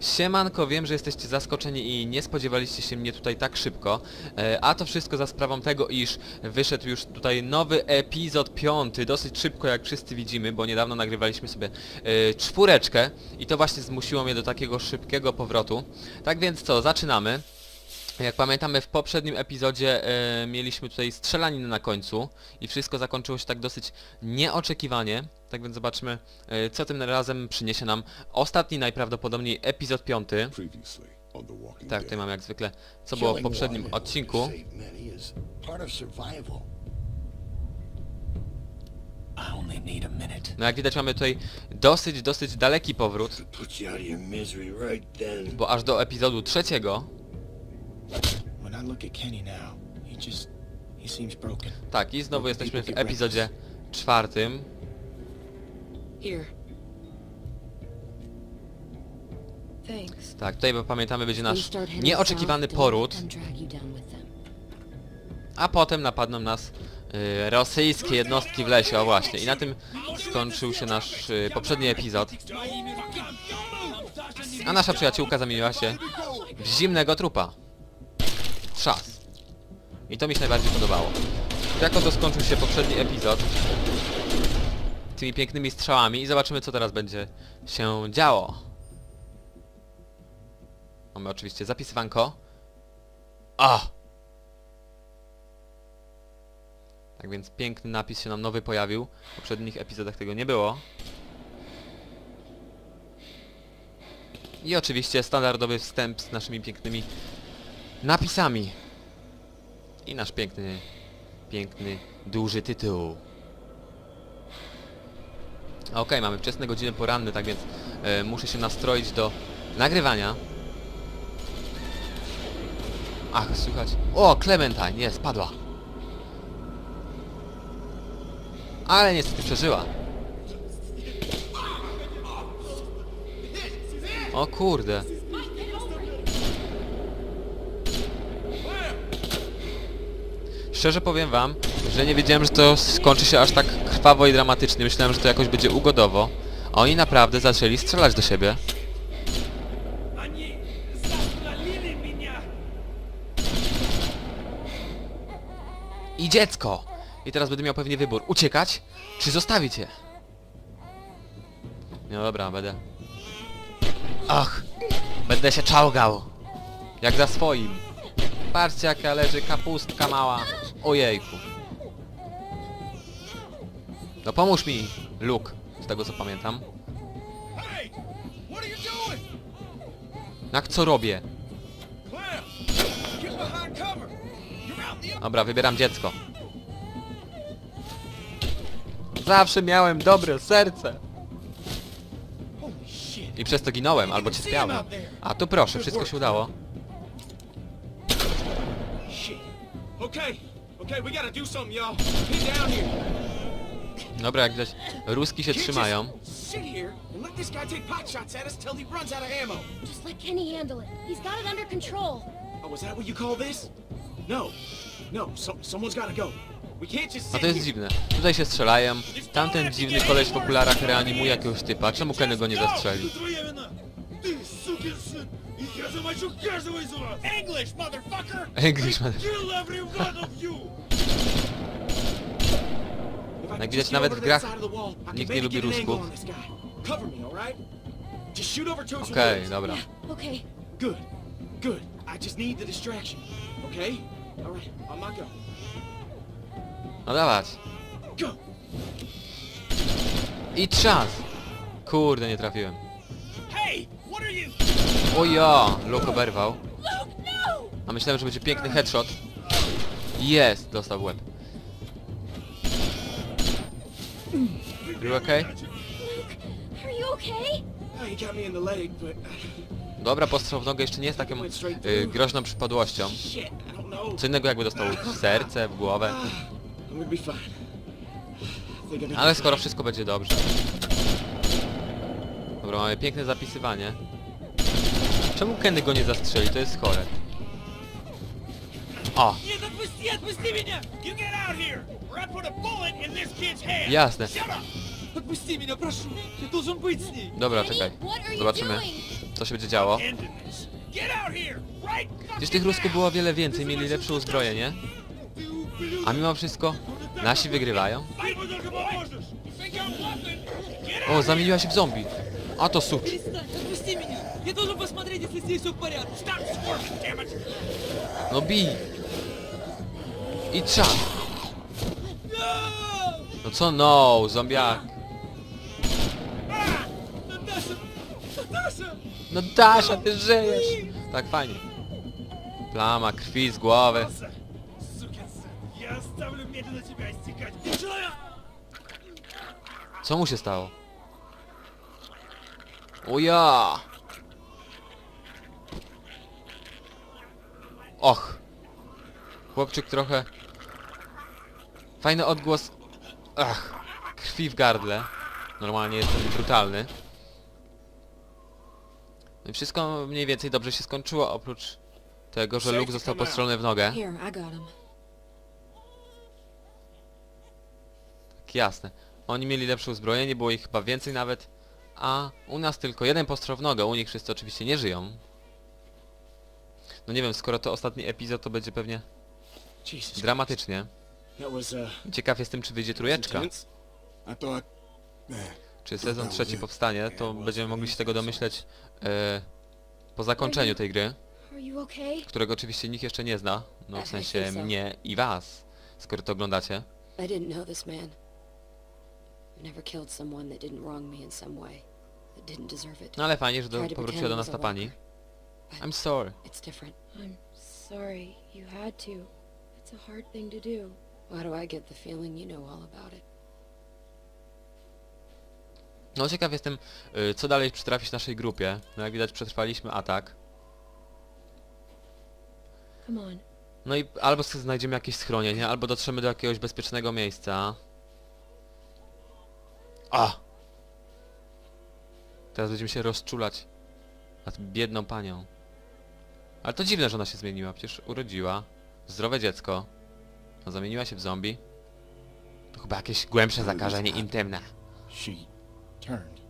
Siemanko, wiem, że jesteście zaskoczeni i nie spodziewaliście się mnie tutaj tak szybko, e, a to wszystko za sprawą tego, iż wyszedł już tutaj nowy epizod piąty, dosyć szybko jak wszyscy widzimy, bo niedawno nagrywaliśmy sobie e, czwóreczkę i to właśnie zmusiło mnie do takiego szybkiego powrotu. Tak więc co, zaczynamy. Jak pamiętamy w poprzednim epizodzie e, mieliśmy tutaj strzelaninę na końcu i wszystko zakończyło się tak dosyć nieoczekiwanie. Tak więc zobaczmy e, co tym razem przyniesie nam ostatni najprawdopodobniej epizod piąty. Tak, tutaj mamy jak zwykle co było w poprzednim odcinku. No jak widać mamy tutaj dosyć, dosyć daleki powrót, bo aż do epizodu trzeciego. Tak, i znowu jesteśmy w epizodzie czwartym. Here. Thanks. Tak, tutaj bo pamiętamy będzie nasz nieoczekiwany poród. A potem napadną nas y, rosyjskie jednostki w lesie, o właśnie. I na tym skończył się nasz y, poprzedni epizod. A nasza przyjaciółka zamieniła się w zimnego trupa. Szas. I to mi się najbardziej podobało. Jak oto skończył się poprzedni epizod tymi pięknymi strzałami i zobaczymy co teraz będzie się działo. Mamy oczywiście zapisywanko. A! Tak więc piękny napis się nam nowy pojawił. W poprzednich epizodach tego nie było. I oczywiście standardowy wstęp z naszymi pięknymi napisami. I nasz piękny, piękny, duży tytuł. Okej, mamy wczesne godziny poranne, tak więc e, muszę się nastroić do nagrywania. Ach, słychać. O, Clementine, jest, spadła. Ale niestety przeżyła. O kurde. Szczerze powiem wam, że nie wiedziałem, że to skończy się aż tak krwawo i dramatycznie. Myślałem, że to jakoś będzie ugodowo. A oni naprawdę zaczęli strzelać do siebie. I dziecko! I teraz będę miał pewnie wybór. Uciekać, czy zostawić je? No dobra, będę... Ach! Będę się czołgał! Jak za swoim. Patrzcie jaka leży kapustka mała. Ojejku. No pomóż mi, Luke, z tego co pamiętam. Jak co robię? Dobra, wybieram dziecko. Zawsze miałem dobre serce. I przez to ginąłem, albo cię spiałem. A tu proszę, wszystko się udało. Okay, okay, we gotta do something, y'all. Down here. Dobra, jak widać, Ruski się Can't trzymają. just sit here and let this guy take pot shots at us till he runs out of ammo. Just let Kenny handle it. He's got it under control. Oh, is that what you call this? No, no, so, someone's gotta go. We can't just No sit to jest here. dziwne. Tutaj się strzelają, tamten dziwny koleś w okularach reanimuje jakiegoś typa. Czemu Kenny go nie zastrzeli? Ты, сукин сын! Я замочу каждого из вас! English, motherfucker! Englishman. Kill every one of you! jak widać, nawet w grach nikt nie lubi Rusków. Okej, dobra. Okay. Good, good. I just need the distraction, okay? Alright, on my go. No dawać. I czas! Kurde, nie trafiłem. O ja! Luke oberwał. A myślałem, że będzie piękny headshot. Jest! Dostał w łeb. You okay? Are you okay? No, he got me in the leg, but uh, Dobra, postrzał w nogę jeszcze nie jest taką y, groźną przypadłością. shit, Co innego jakby dostał w serce, w głowę. Ah, Ale skoro wszystko będzie dobrze. Dobra, mamy piękne zapisywanie. Czemu Kenny go nie zastrzeli? To jest chore. O! No, Jasne. Shut up! Отпусти меня, прошу! Я должен быть с ней! dobra, Kenny, czekaj. what are you Zobaczymy. doing? co się będzie działo. Ending this. Get out here, right Gdzieś tych Rusków było o wiele więcej, mieli lepsze uzbrojenie. A mimo wszystko nasi wygrywają. Ты бы только поможешь! You think I'm bluffing? Get O, out zamieniła się w zombie. A to sucz. Перестань, отпусти меня! Я должен посмотреть, если здесь все в порядке. Stop squirming, damn it! No bij. I trzak. No co no, zombiak. Наташа! Наташа! No Dasza, ty żyjesz. Tak fajnie. Plama krwi z głowy. Сукин сын, я оставлю медленно тебя истекать. Ты человек! Co mu się stało? O ja! Och! Chłopczyk trochę... Fajny odgłos... Ach! Krwi w gardle. Normalnie jestem brutalny. No i wszystko mniej więcej dobrze się skończyło, oprócz tego, że Luke został postrzelony w nogę. Tak jasne. Oni mieli lepsze uzbrojenie, było ich chyba więcej nawet, a u nas tylko jeden postrzał w nogę, u nich wszyscy oczywiście nie żyją. No nie wiem, skoro to ostatni epizod, to będzie pewnie Jesus. dramatycznie. Uh, Ciekaw jestem, czy wyjdzie trójeczka, man, czy sezon trzeci powstanie, to będziemy mogli się tego domyśleć e, po zakończeniu tej gry, którego oczywiście nikt jeszcze nie zna, no w sensie mnie i was, skoro to oglądacie. I didn't know this man. I never killed someone that didn't wrong me in some way. That didn't deserve it. No ale fajnie, że do, powróciła do nas ta pani. I'm sorry. It's different. I'm sorry you had to. It's a hard thing to do. Why do I get the feeling you know all about it? No ciekaw jestem, y, co dalej przytrafić naszej grupie. No jak widać przetrwaliśmy atak. Come on. No i albo s- znajdziemy jakieś schronienie, albo dotrzemy do jakiegoś bezpiecznego miejsca. A! Teraz będziemy się rozczulać nad biedną panią. Ale to dziwne, że ona się zmieniła. Przecież urodziła zdrowe dziecko. A zamieniła się w zombie. To chyba jakieś głębsze zakażenie intymne. she turned.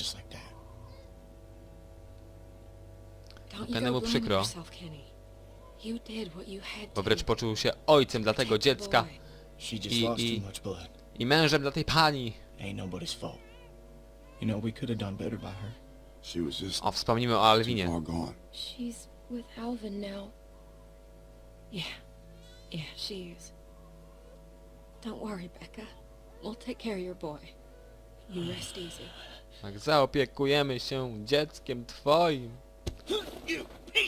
Just like that. Przykro. Kenny. Had Bo wręcz poczuł się ojcem dla tego dziecka boy. She just I- lost i- much blood. i mężem dla tej pani. Ain't nobody's fault. You know, we could have done better by her. She was just O, wspomnimy o too Alwinie. far gone. She's with Alvin now. Yeah. Yeah, she is. Don't worry, Becca. We'll take care of your boy. You rest easy. Tak, zaopiekujemy się dzieckiem twoim.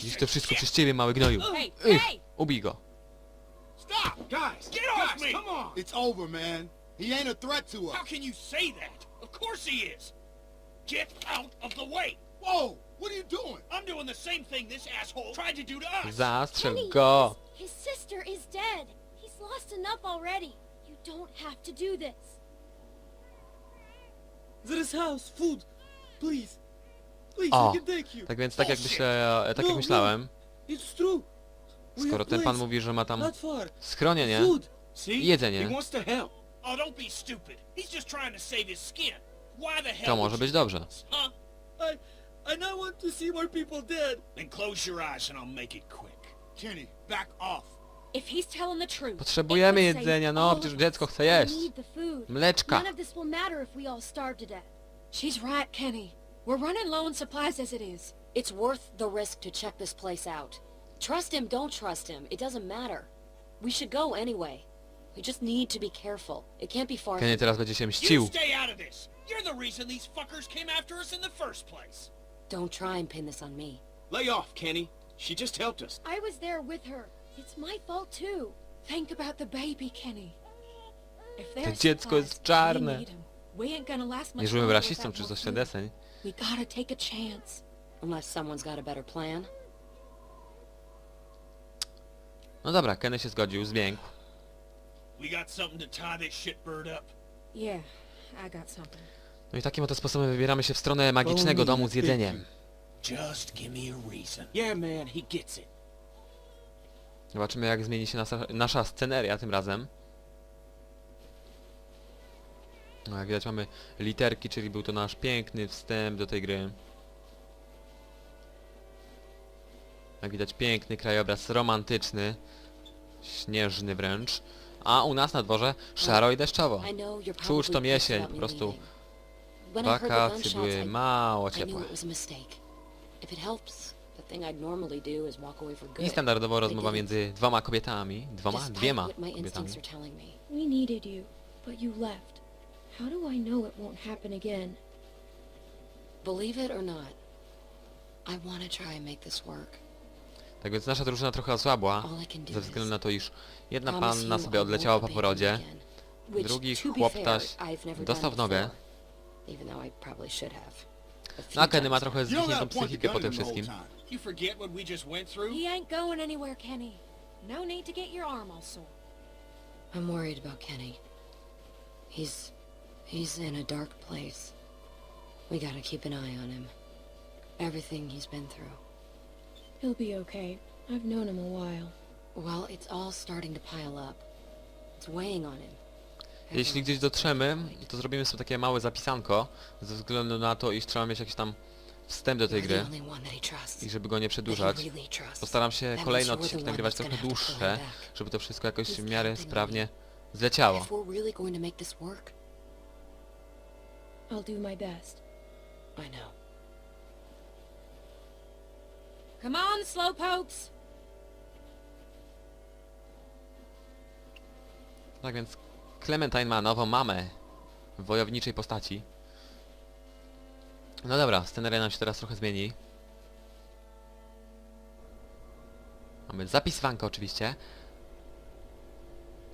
Dziś of to wszystko przez ciebie, mały gnoju. Hey, Ych, hey! ubij go. Stop! Guys, Get off me! come on. It's over, man. He ain't a threat to How us. can you say that? Of course he is! Get out of the way! Whoa, what are you doing? I'm doing the same thing this asshole tried to do to us! Zastrzel Kenny, go. His, sister is dead. He's lost enough already. You don't have to do this. There is house, food. Please. Please, O, I can take you. Tak więc tak jak, myślę, tak jak No, myślałem, It's true. We skoro have ten pan place. mówi, że ma tam Not far. schronienie, Food. See? jedzenie, He wants to help. Oh, don't be stupid. He's just trying to save his skin. Why the hell to would może być do dobrze. Huh? I, I not want to see more people dead. Then close your eyes and I'll make it quick. Kenny, back off. If he's telling the truth, Potrzebujemy it would save jedzenia, no przecież dziecko chce We jeść. need the food. Mleczka. None of this will matter if we all starve to death. She's right, Kenny. We're running low on supplies as it is. It's worth the risk to check this place out. Trust him, don't trust him. It doesn't matter. We should go anyway. We just need to be careful. It can't be far Kenny teraz będzie się You mścił. stay out of this. You're the reason these fuckers came after us in the first place. Don't try and pin this on me. Lay off, Kenny. She just helped us. I was there with her. It's my fault too. Think about the baby, Kenny. If To there's dziecko jest supplies, czarne. we need 'em. We ain't gonna last much Nie żyłem longer rasistą without czy more coś food. deseń. We gotta take a chance. Unless someone's got a better plan. No dobra, Kenny się zgodził, zmiękł. We got something to tie this shitbird up. Yeah, I got something. No i takim oto sposobem wybieramy się w stronę magicznego domu z jedzeniem. Just give me a reason. Yeah, man, he gets it. Zobaczymy jak zmieni się nasza, nasza sceneria tym razem. No jak widać mamy literki, czyli był to nasz piękny wstęp do tej gry. Jak widać piękny krajobraz romantyczny, śnieżny wręcz. A u nas na dworze szaro i deszczowo. Czuć tą jesień, po prostu wakacje były mało ciepłe. If it helps, the thing I'd normally do is walk away for good. I standardowo I rozmowa między dwoma kobietami, dwoma, Despite dwiema what my kobietami. instincts are telling me. We needed you, but you left. How do I know it won't happen again? Believe it or not, I want to try and make this work. Tak więc nasza drużyna trochę osłabła, All I can do ze względu na to, iż jedna promise panna you sobie odleciała po abandon porodzie, again. Which, drugi to be chłoptaś fair, I've never dostał w nogę. before, even though I probably should have. A few No a Kenny ma times trochę You don't zwichniętą gotta point the psychikę gun po at tym him the whole wszystkim. You forget what we just went through? He ain't going anywhere, Kenny. No need to get your arm all sore. I'm worried about Kenny. He's... he's in a dark place. We gotta keep an eye on him. Everything he's been through. He'll be okay. I've known him a while. Well, it's all starting to pile up. It's weighing on him. Jeśli gdzieś dotrzemy, to zrobimy sobie takie małe zapisanko, ze względu na to, iż trzeba mieć jakiś tam wstęp do tej gry i żeby go nie przedłużać. Postaram się kolejne odcinki nagrywać trochę dłuższe, żeby to wszystko jakoś w miarę sprawnie zleciało. I'll do my best. I know. Come on, slowpokes. Tak więc Clementine ma nową mamę w wojowniczej postaci. No dobra, sceneria nam się teraz trochę zmieni. Mamy zapisywankę oczywiście.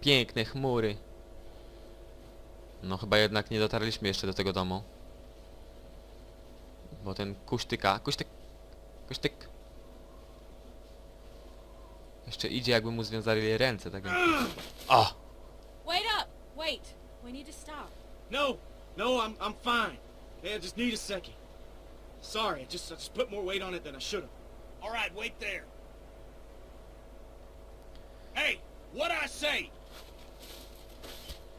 Piękne chmury. No chyba jednak nie dotarliśmy jeszcze do tego domu. Bo ten kuśtyka... Kuśtyk... Kuśtyk... Jeszcze idzie jakby mu związali ręce, tak. O! Wait We need to stop. No, no, I'm I'm fine. Yeah, just need a second. Sorry, I just I just put more weight on it than I should have. All right, wait there. Hey, what I say?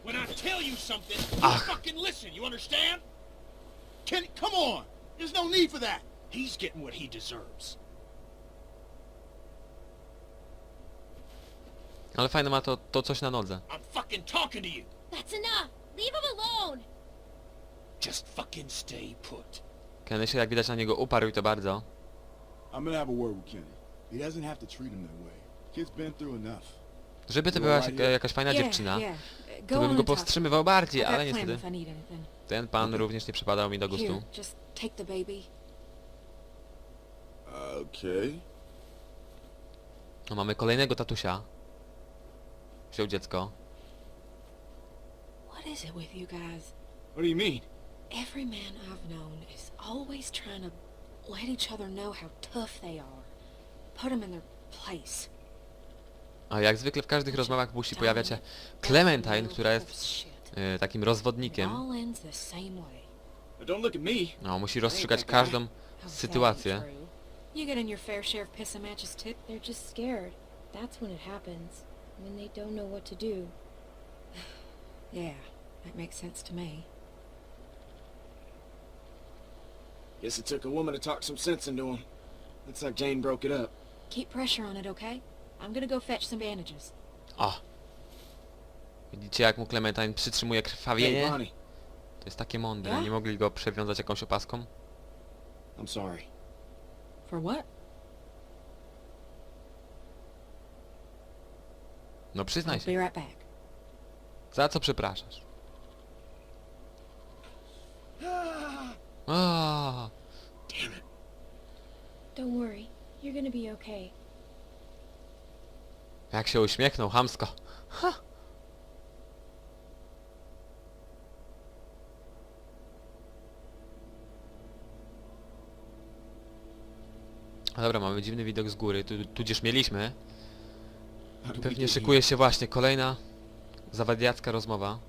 When I tell you something, you Ach. fucking listen. You understand? Kenny, come on! There's no need for that. He's getting what he deserves. Ale fajne ma to, to coś na nodze. I'm fucking talking to you. That's enough. Leave him alone. Just fucking stay put. Kenny się jak widać na niego uparł i to bardzo. I'm gonna have a word with Kenny. He doesn't have to treat him that way. Kid's been through enough. Żeby to była jaka- jakaś fajna dziewczyna, yeah. to bym go powstrzymywał bardziej, ale niestety ten pan również nie przypadał mi do gustu. Here, just take the baby. Okay. No mamy kolejnego tatusia. Wziął dziecko. What is it with you guys? What do you mean? Every man I've known is always trying to let each other know how tough they are. Put them in their place. A jak zwykle w każdych rozmowach musi pojawiać się Clementine, która jest y, takim rozwodnikiem. all ends the same way. But don't look at me. No, musi rozstrzygać każdą sytuację. You get in your fair share of piss and matches too. They're just scared. That's when it happens. When they don't know what to do. yeah, that makes sense to me. Guess it took a woman to talk some sense into him. Looks like Jane broke it up. Keep pressure on it, okay? I'm gonna go fetch some bandages. O! Widzicie jak mu Clementine przytrzymuje Hey, krwawienie? Bonnie, To jest takie mądre. Ja? Nie mogli go przewiązać jakąś opaską? I'm sorry. For what? No przyznaj I'll się. be right back. Za co przepraszasz? O, Don't worry. You're gonna be okay. jak się uśmiechnął, hamsko. Ha! Dobra, mamy dziwny widok z góry, tu, tudzież mieliśmy. Pewnie szykuje się właśnie kolejna zawadiacka rozmowa.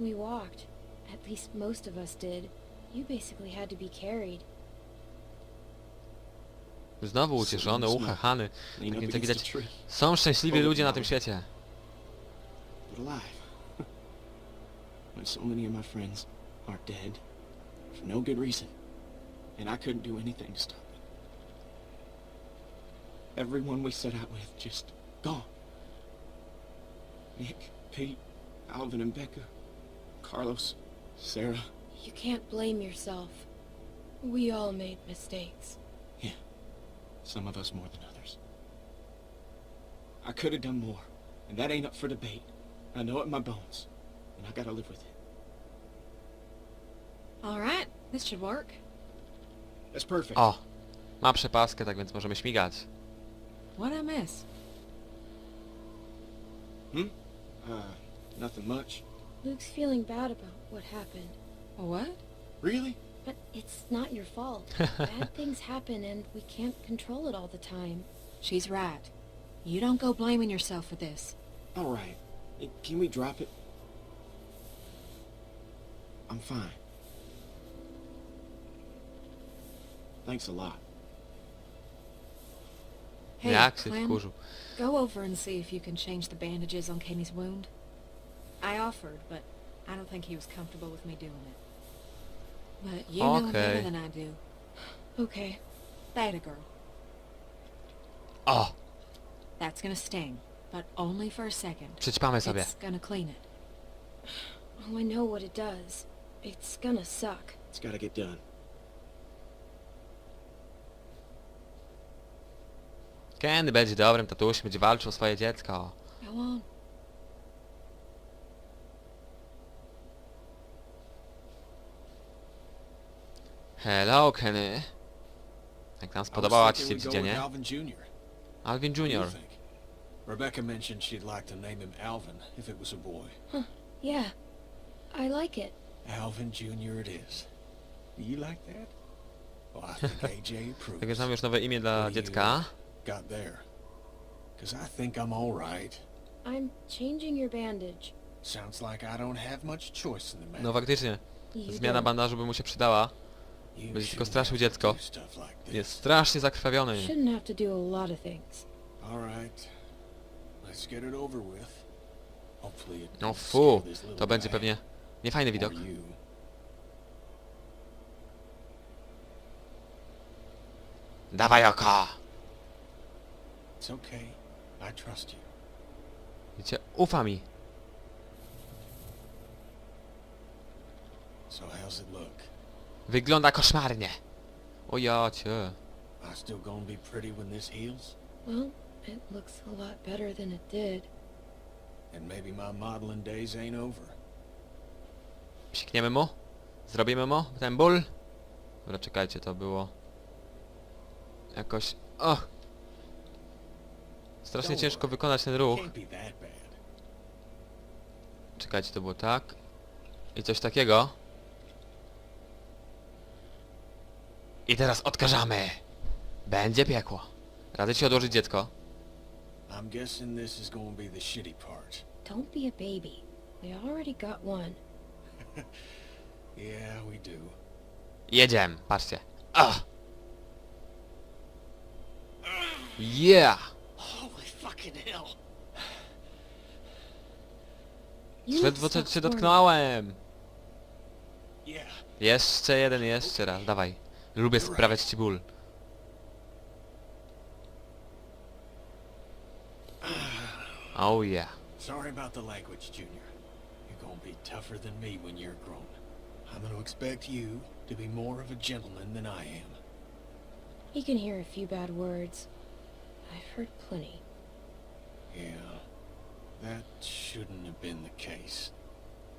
We walked. At least most of us did. You basically had to be carried. Znowu ucieszony, uchachany. Tak więc jak widać, są szczęśliwi ludzie na tym świecie. But alive. when so many of my friends are dead for no good reason. And I couldn't do anything to stop it. Everyone we set out with just gone. Nick, Pete, Alvin and Becca, Carlos, Sarah. You can't blame yourself. We all made mistakes. Yeah. Some of us more than others. I could have done more, and that ain't up for debate. I know it in my bones, and I gotta live with it. Alright, this should work. That's perfect. O! Ma przepaskę, tak więc możemy śmigać. What I miss? Uh, nothing much. Luke's feeling bad about what happened. What? Really? But it's not your fault. Bad things happen and we can't control it all the time. She's right. You don't go blaming yourself for this. All right. Can we drop it? I'm fine. Thanks a lot. Hey, Jak Clem, wkurzył. go over and see if you can change the bandages on Kenny's wound. I offered, but I don't think he was comfortable with me doing it. But you know him Okay. better than I do. Okay. That a girl. O! That's gonna sting, but only for a second. Przećpamy sobie. It's gonna clean it. Oh, I know what it does. It's gonna suck. It's gotta get done. Kenny będzie dobrym tatusiem, będzie walczył o swoje dziecko. Hello, Kenny. Jak tam spodobała ci się dziedzenie? Alvin Jr. Rebecca mentioned she'd like to name him Alvin if it was a boy. Yeah. I like it. Alvin Jr. it is. Do you like that? Well, I think AJ approves. Tak mamy już nowe imię dla What do you, dziecka. Got there. Because I think I'm all right. I'm changing your bandage. Sounds like I don't have much choice in the matter. No faktycznie, You zmiana don't. bandażu by mu się przydała. You będzie tylko shouldn't straszył have to dziecko. do stuff like this. Jest strasznie zakrwawiony. Shouldn't have to do a lot of things. All right. Let's get it over with. Hopefully it No doesn't fu, scare this little to będzie guy pewnie niefajny widok. you. Dawaj oko! It's okay. I trust you. Wiecie, ufa mi. So how's it look? Wygląda koszmarnie. O ja cię. I still gonna be pretty when this heals? Well, it looks a lot better than it did. And maybe my modeling days ain't over. Psikniemy mu? Zrobimy mu ten ból? Dobra, czekajcie, to było... Jakoś... O! Strasznie ciężko wykonać ten ruch. Czekajcie, to było tak. I coś takiego. I teraz odkażamy! Będzie piekło. Radzę ci odłożyć dziecko. I'm guessing this is gonna be the shitty part. Don't be a baby. We already got one. Yeah, we do. Jedziemy, patrzcie. Ah! Yeah! Fucking hell. Ledwo co cię squirming. dotknąłem! Yeah. Jeszcze jeden, jeszcze raz, dawaj. Lubię sprawiać ci ból. Oh yeah. Sorry about the language, Junior. You're gonna be tougher than me when you're grown. I'm gonna expect you to be more of a gentleman than I am. He can hear a few bad words. I've heard plenty. Yeah. That shouldn't have been the case.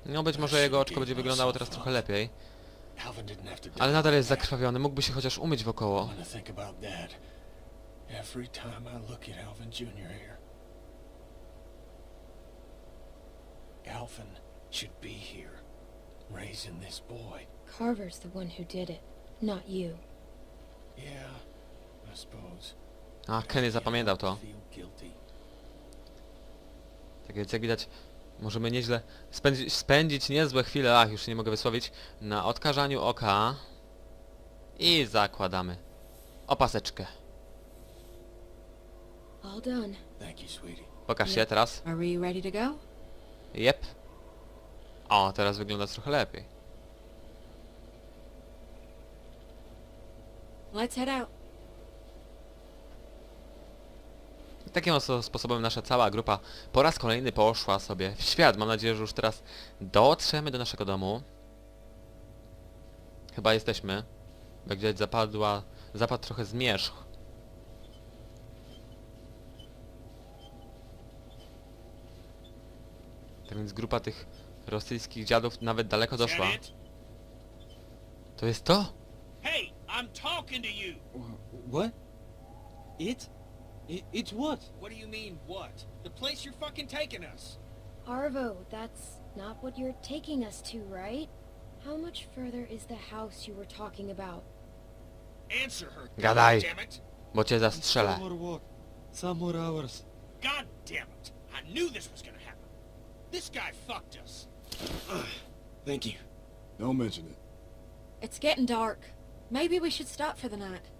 No być może jego oczko będzie wyglądało teraz trochę lepiej. Ale nadal jest zakrwawiony, mógłby się chociaż umyć wokoło. Alvin should be here, raising this boy. Carver's the one who did it, not you. Yeah, I suppose. A, Kenny zapamiętał to. Tak więc jak widać, możemy nieźle spędzić, spędzić niezłe chwile, ach, już się nie mogę wysłowić, na odkażaniu oka. I zakładamy opaseczkę. All done. Thank you, sweetie. Pokaż się teraz. Are we ready to go? Jep. O, teraz wygląda trochę lepiej. Let's head out. Takim oto sposobem nasza cała grupa po raz kolejny poszła sobie w świat. Mam nadzieję, że już teraz dotrzemy do naszego domu. Chyba jesteśmy. Jak widać zapadła, zapadł trochę zmierzch. Tak więc grupa tych rosyjskich dziadów nawet daleko doszła. To jest to? Hey, I'm talking to you! What? It? It? It's what? What do you mean, what? The place you're fucking taking us! Arvo, that's not what you're taking us to, right? How much further is the house you were talking about? Answer her, Gadaj. damn it! Bo cię zastrzelę. Some more walk. Some more hours. God damn it! I knew this was gonna happen. This guy fucked us. Thank you. Don't mention it. It's getting dark. Maybe we should stop for the night.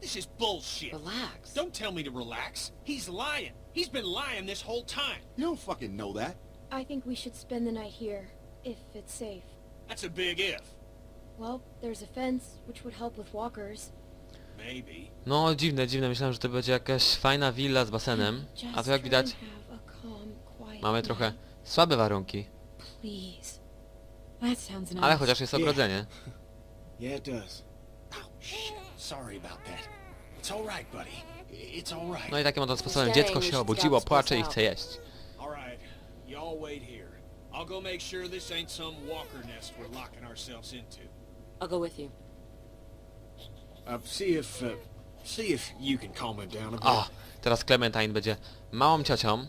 This is bullshit. Relax. Don't tell me to relax. He's lying. He's been lying this whole time. You don't fucking know that. I think we should spend the night here, if it's safe. That's a big if. Well, there's a fence, which would help with walkers. Maybe. No dziwne, dziwne. Myślałem, że to będzie jakaś fajna willa z basenem. A tu jak widać Just try and have a calm, quiet mamy trochę słabe warunki. Please. That sounds nice. Ale chociaż jest ogrodzenie. Yeah, it does. Oh, shit. Sorry about that. It's all right, buddy. I- It's all right. No i takim oto sposobem dziecko się obudziło, płacze i chce jeść. All right. Y'all wait here. I'll go make sure this ain't some walker nest we're locking ourselves into. I'll go with you. Uh, see if, uh, see if you can calm him down a bit. O, teraz Clementine będzie małą ciocią.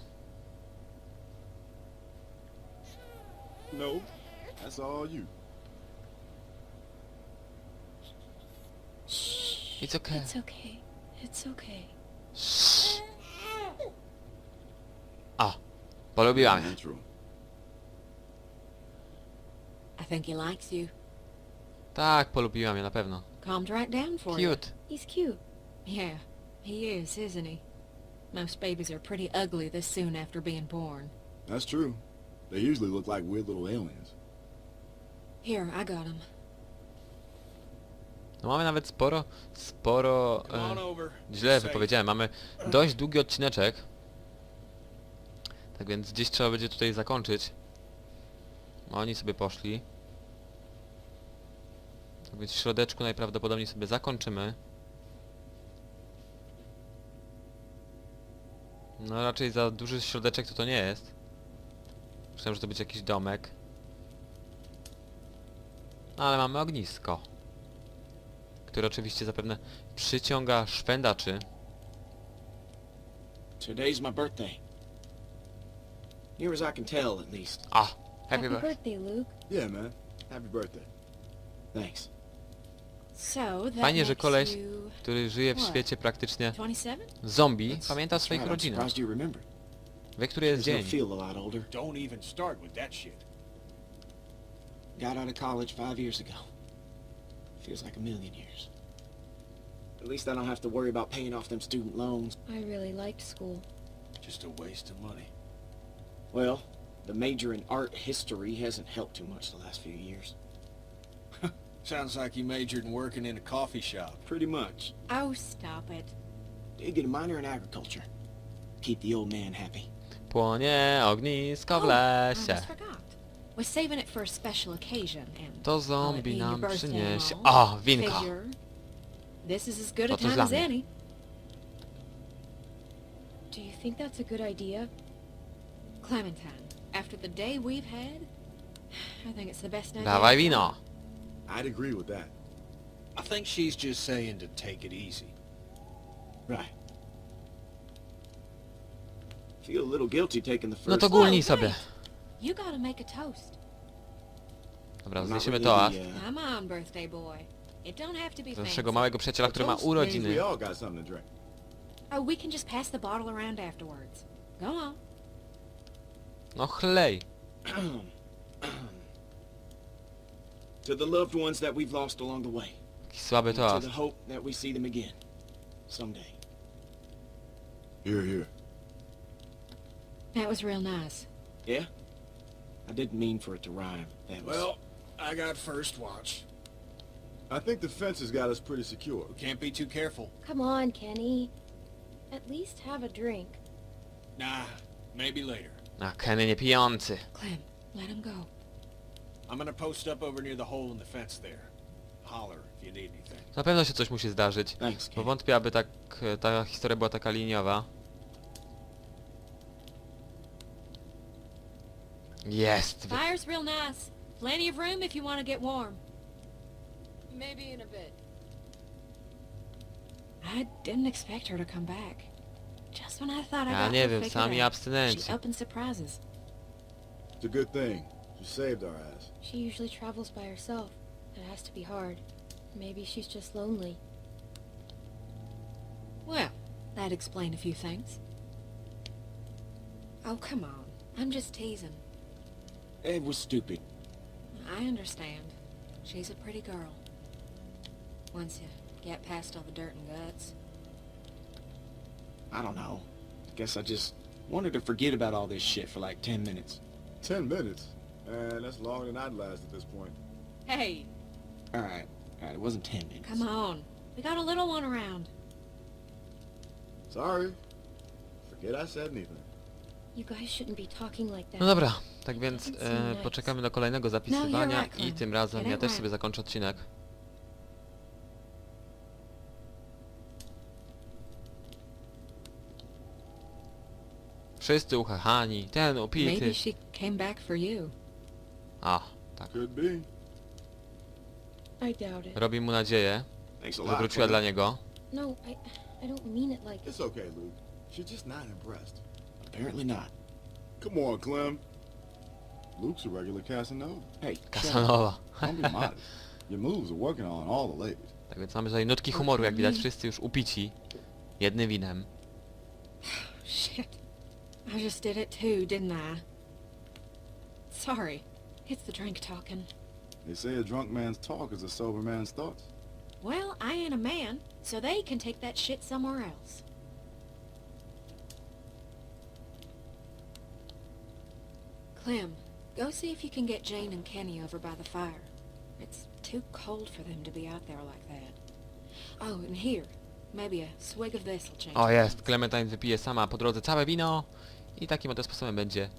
No, that's all you. It's okay. It's okay. It's okay. O, polubiła mnie. Natural. I think he likes you. Tak, polubiła mnie na pewno. Calmed right down for you. Cute. He's cute. Yeah, he is, isn't he? Most babies are pretty ugly this soon after being born. That's true. They usually look like weird little aliens. Here, I got him. No mamy nawet sporo, sporo... E, źle wypowiedziałem, mamy dość długi odcineczek. Tak więc gdzieś trzeba będzie tutaj zakończyć. Oni sobie poszli. Tak więc w środeczku najprawdopodobniej sobie zakończymy. No raczej za duży środeczek to to nie jest. Myślałem, że to będzie jakiś domek. No, ale mamy ognisko. Które oczywiście zapewne przyciąga szwendaczy. Today's my birthday. Near as I can tell, at least. A, happy Happy birthday. birthday, Luke. Yeah, man. Happy birthday. Thanks. So, that Fajnie, że makes koleś, you... który żyje w What? świecie praktycznie 27? zombie, That's- pamięta o that's swoich right, I'm rodzinach. surprised you remember. Wie, który jest dzień. feel a lot older. Don't even start with that shit. Got out of college five years ago. Feels like a million years. At least I don't have to worry about paying off them student loans. I really liked school. Just a waste of money. Well, the major in art history hasn't helped too much the last few years. Sounds like you majored in working in a coffee shop. Pretty much. Oh, stop it. Did get a minor in agriculture. Keep the old man happy. Płonie ognisko w Oh, I lesie. Almost. We're saving it for a special occasion, and... To it zombie being your nam birthday and przyniesie. all, ah, O, winko. This is as good a time as any. Do you think that's a good idea? Clementine, after the day we've had, I think it's the best idea. Dawaj I've wino. I'd agree with that. I think she's just saying to take it easy. Right. Feel a little guilty taking the first... No to Whoa, gulnij sobie. Wait. You gotta make a toast. Dobra, I'm not zniesiemy toast. the, uh, Come on, birthday boy. It don't have to be Dla fancy. naszego małego przyjaciela, który ma urodziny. We all got something to drink. Oh, we can just pass the bottle around afterwards. Go on. No chlej. to the loved ones that we've lost along the way. Taki słaby and to toast. the hope that we see them again. Someday. Here, here. That was real nice. Yeah? I didn't mean for it to rhyme. That was... Well, I got first watch. I think the fence has got us pretty secure. We can't be too careful. Come on, Kenny. At least have a drink. Nah, maybe later. A Kenny nie pijący. Clem, let him go. I'm gonna post up over near the hole in the fence there. Holler if you need anything. Na pewno się coś musi zdarzyć. Thanks, Bo Kenny. wątpię, aby tak e, ta historia była taka liniowa. Jest! wy- Fire's real nice. Plenty of room if you want to get warm. Maybe in a bit. I didn't expect her to come back. Just when I thought I Ja got nie her wiem, figured sami out, abstynenci. she up and surprises. It's a good thing. She saved our ass. She usually travels by herself. It has to be hard. Maybe she's just lonely. Well, that'd explain a few things. Oh, come on. I'm just teasing. It was stupid. I understand. She's a pretty girl. Once you get past all the dirt and guts. I don't know. Guess I just wanted to forget about all this shit for like 10 minutes. Ten minutes? Man, that's longer than I'd last at this point. Hey, Alright, alright, it wasn't 10 minutes. come on. We got a little one around. Sorry. Forget I said anything. You guys shouldn't be talking like that. No dobra, tak więc e, poczekamy do kolejnego zapisywania right, i tym razem ja też sobie zakończę odcinek. Wszyscy uchachani, ten upity. Maybe she came back for you. A, tak. Could be. I doubt it. Robi mu nadzieję, Thanks a że lot. wróciła dla niego. No, I I don't mean it like It's okay, Luke. She's just not impressed. Apparently not. Come on, Clem. Luke's a regular Casanova. Hey, shut up. Kasanowa. Don't be modest. Your moves are working on all the ladies. Tak więc mamy tutaj nutki humoru, jak widać wszyscy już upici. Jednym winem. Shit. I just did it too, didn't I? Sorry. It's the drink talking. They say a drunk man's talk is a sober man's thoughts. Well, I ain't a man, so they can take that shit somewhere else. Clem, go see if you can get Jane and Kenny over by the fire. It's too cold for them to be out there like that. Oh, and here, maybe a swig of this'll change. O jest. Clementine wypije sama po drodze całe wino i takim oto sposobem będzie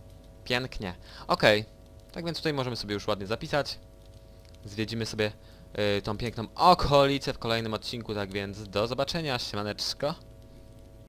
pięknie. Okej, tak więc tutaj możemy sobie już ładnie zapisać. Zwiedzimy sobie y, tą piękną okolicę w kolejnym odcinku, tak więc do zobaczenia, siemaneczko.